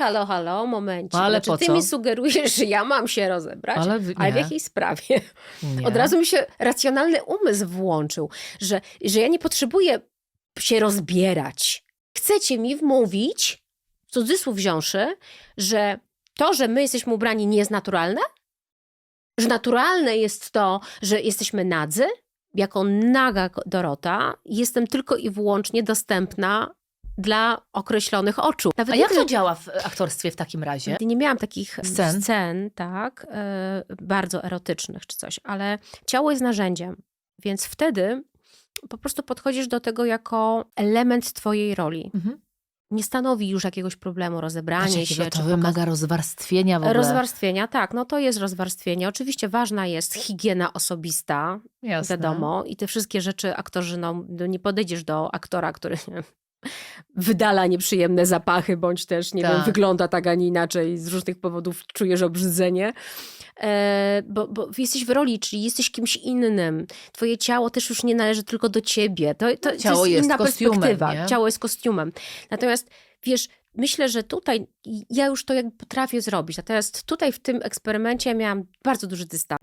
halo, halo, momencie. Ale znaczy, po ty co? mi sugerujesz, że ja mam się rozebrać, Ale ale, w- w nie. jakiej sprawie? Nie. Od razu mi się racjonalny umysł włączył, że, że ja nie potrzebuję się rozbierać. Chcecie mi wmówić, w cudzysłów wziąwszy, że to, że my jesteśmy ubrani nie jest naturalne? Że naturalne jest to, że jesteśmy nadzy? Jako naga Dorota jestem tylko i wyłącznie dostępna dla określonych oczu. Nawet A jak to działa w aktorstwie w takim razie? Nie miałam takich Scen? scen, tak, e, bardzo erotycznych czy coś, ale ciało jest narzędziem, więc wtedy po prostu podchodzisz do tego jako element twojej roli. Mhm. Nie stanowi już jakiegoś problemu Patrz, rozebranie się, jakiego czy to pokaz- wymaga rozwarstwienia w ogóle. Rozwarstwienia, tak, no to jest rozwarstwienie. Oczywiście ważna jest higiena osobista, Jasne. wiadomo, i te wszystkie rzeczy aktorzy, no, nie podejdziesz do aktora, który wydala nieprzyjemne zapachy, bądź też, nie wiem, Tak. wygląda tak, a nie inaczej, z różnych powodów czujesz obrzydzenie, e, bo, bo jesteś w roli, czyli jesteś kimś innym. Twoje ciało też już nie należy tylko do ciebie. To, to, Ciało to jest, jest inna kostiumem, perspektywa. nie? Ciało jest kostiumem. Natomiast, wiesz, myślę, że tutaj ja już to jakby potrafię zrobić. Natomiast tutaj w tym eksperymencie miałam bardzo duży dystans.